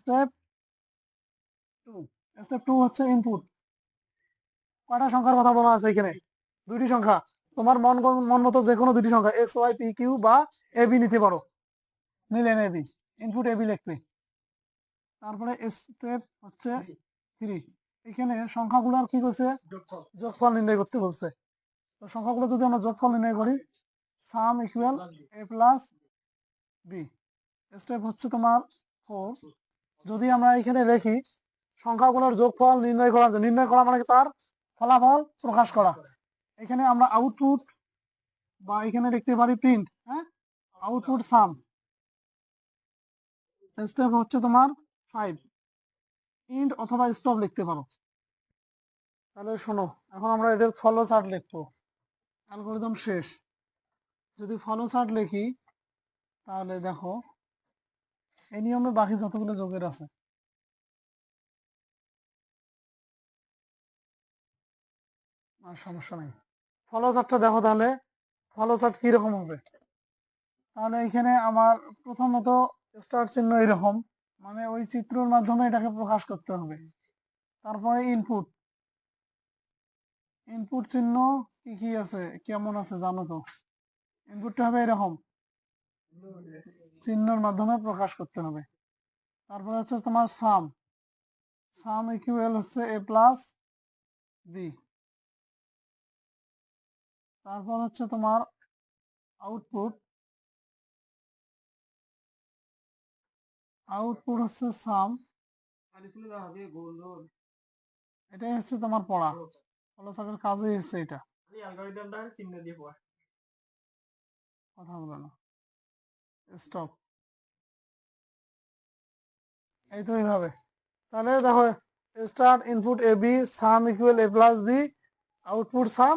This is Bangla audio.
স্টেপ টু স্টেপ টু হচ্ছে ইনপুট কয়টা সংখ্যার কথা বলা আছে এখানে? দুইটি সংখ্যা। তোমার মন মন মতো যে কোনো দুইটি সংখ্যা এক্স ওয়াই পি কিউ বা এ বি নিতে পারো। নিলেন A B input A B লিখবে। তারপরে স্টেপ হচ্ছে থ্রি এখানে সংখ্যাগুলোর কি করছে? যোগফল। নির্ণয় করতে বলছে। তো সংখ্যাগুলো যদি আমরা যোগফল নির্ণয় করি sum equal A plus B step হচ্ছে তোমার ফোর যদি আমরা এখানে দেখি, সংখ্যাগুলোর যোগফল নির্ণয় করা নির্ণয় করা মানে তার? ফলাফল প্রকাশ করা। এখানে আমরা আউটপুট বা এখানে লিখতে পারি প্রিন্ট হ্যাঁ? আউটপুট সাম স্টেপ হচ্ছে তোমার ফাইভ ইন্ট অথবা স্টপ লিখতে পারো। তাহলে শোনো, এখন আমরা এদের ফলো চার্ট লিখব। অ্যালগোরিদম শেষ। যদি ফলো চার্ট লিখি, তাহলে দেখো এই নিয়মে বাকি যতগুলো যোগের আছে। আর সমস্যা নেই। ফলো চার্টটা দেখো তাহলে ফলো কীরকম হবে? তাহলে এখানে আমার প্রথমত স্টার চিহ্ন এরকম মানে ওই চিত্রের মাধ্যমে এটাকে প্রকাশ করতে হবে। তারপরে ইনপুট ইনপুট চিহ্ন কি কি আছে? কেমন আছে জানো তো? ইনপুটটা হবে এরকম। চিহ্নের মাধ্যমে প্রকাশ করতে হবে। তারপরে হচ্ছে তোমার সাম সাম ইকুয়াল হচ্ছে এ প্লাস বি তারপর হচ্ছে তোমার আউটপুট আউটপুট হচ্ছে সাম এটাই হচ্ছে তোমার পড়া। ফলসাকের কাজই হচ্ছে এটা। কথা বলো না। স্টপ এই তো এইভাবে। তাহলে দেখো start input A B sum equal A plus B output sum